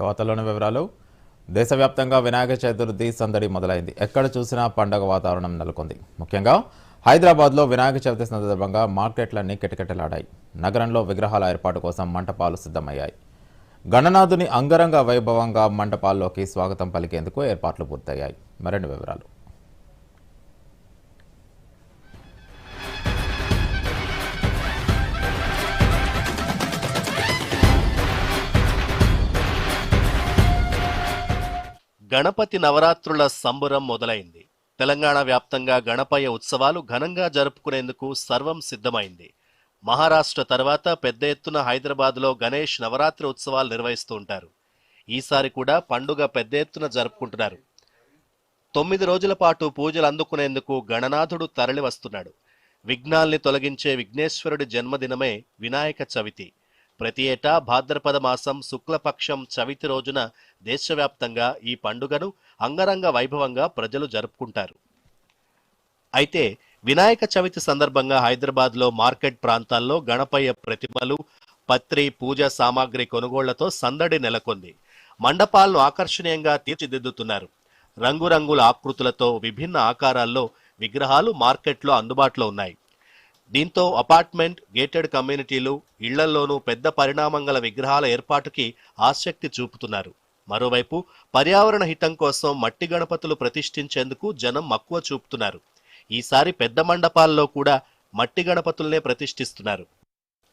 ఇక వార్తల్లోని వివరాలు. దేశవ్యాప్తంగా వినాయక చతుర్థి సందడి మొదలైంది. ఎక్కడ చూసినా పండగ వాతావరణం నెలకొంది. ముఖ్యంగా హైదరాబాద్లో వినాయక చవితి సందర్భంగా మార్కెట్లన్నీ కిటకిటలాడాయి. నగరంలో విగ్రహాల ఏర్పాటు కోసం మంటపాలు సిద్ధమయ్యాయి. గణనాథుని అంగరంగ వైభవంగా మంటపాల్లోకి స్వాగతం పలికేందుకు ఏర్పాట్లు పూర్తయ్యాయి. మరిన్ని వివరాలు. గణపతి నవరాత్రుల సంబురం మొదలైంది. తెలంగాణ వ్యాప్తంగా గణపయ్య ఉత్సవాలు ఘనంగా జరుపుకునేందుకు సర్వం సిద్ధమైంది. మహారాష్ట్ర తర్వాత పెద్ద ఎత్తున హైదరాబాద్లో గణేష్ నవరాత్రి ఉత్సవాలు నిర్వహిస్తూ ఉంటారు. ఈసారి కూడా పండుగ పెద్ద ఎత్తున జరుపుకుంటున్నారు. తొమ్మిది రోజుల పాటు పూజలు అందుకునేందుకు గణనాథుడు తరలి వస్తున్నాడు విఘ్నాల్ని తొలగించే విఘ్నేశ్వరుడి జన్మదినమే వినాయక చవితి. ప్రతి ఏటా భాద్రపద మాసం శుక్లపక్షం చవితి రోజున దేశవ్యాప్తంగా ఈ పండుగను అంగరంగ వైభవంగా ప్రజలు జరుపుకుంటారు. అయితే వినాయక చవితి సందర్భంగా హైదరాబాద్లో మార్కెట్ ప్రాంతాల్లో గణపయ్య ప్రతిమలు పత్రి పూజా సామాగ్రి కొనుగోళ్ళతో సందడి నెలకొంది. మండపాలను ఆకర్షణీయంగా తీర్చిదిద్దుతున్నారు. రంగురంగుల ఆకృతులతో విభిన్న ఆకారాల్లో విగ్రహాలు మార్కెట్లో అందుబాటులో ఉన్నాయి. దీంతో అపార్ట్మెంట్ గేటెడ్ కమ్యూనిటీలు ఇళ్ళల్లోనూ పెద్ద పరిణామం గల విగ్రహాల ఏర్పాటుకి ఆసక్తి చూపుతున్నారు. మరోవైపు పర్యావరణ హితం కోసం మట్టి గణపతులు ప్రతిష్ఠించేందుకు జనం మక్కువ చూపుతున్నారు. ఈసారి పెద్ద మండపాల్లో కూడా మట్టి గణపతుల్నే ప్రతిష్ఠిస్తున్నారు.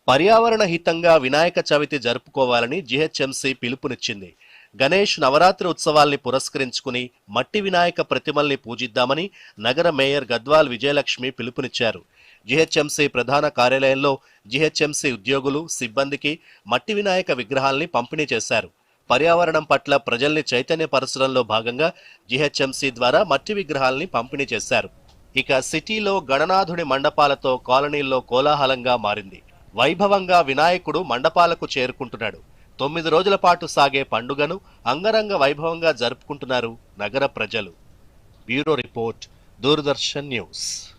పర్యావరణ హితంగా వినాయక చవితి జరుపుకోవాలని జిహెచ్ఎంసీ పిలుపునిచ్చింది. గణేష్ నవరాత్రి ఉత్సవాల్ని పురస్కరించుకుని మట్టి వినాయక ప్రతిమల్ని పూజిద్దామని నగర మేయర్ గద్వాల్ విజయలక్ష్మి పిలుపునిచ్చారు. జిహెచ్ఎంసీ ప్రధాన కార్యాలయంలో జిహెచ్ఎంసీ ఉద్యోగులు సిబ్బందికి మట్టి వినాయక విగ్రహాల్ని పంపిణీ చేశారు. పర్యావరణం పట్ల ప్రజల్ని చైతన్యపరచడంలో భాగంగా జిహెచ్ఎంసీ ద్వారా మట్టి విగ్రహాల్ని పంపిణీ చేశారు. ఇక సిటీలో గణనాథుడి మండపాలతో కాలనీల్లో కోలాహలంగా మారింది. వైభవంగా వినాయకుడు మండపాలకు చేరుకుంటున్నాడు. తొమ్మిది రోజుల పాటు సాగే పండుగను అంగరంగ వైభవంగా జరుపుకుంటున్నారు నగర ప్రజలు. Bureau report Doordarshan news.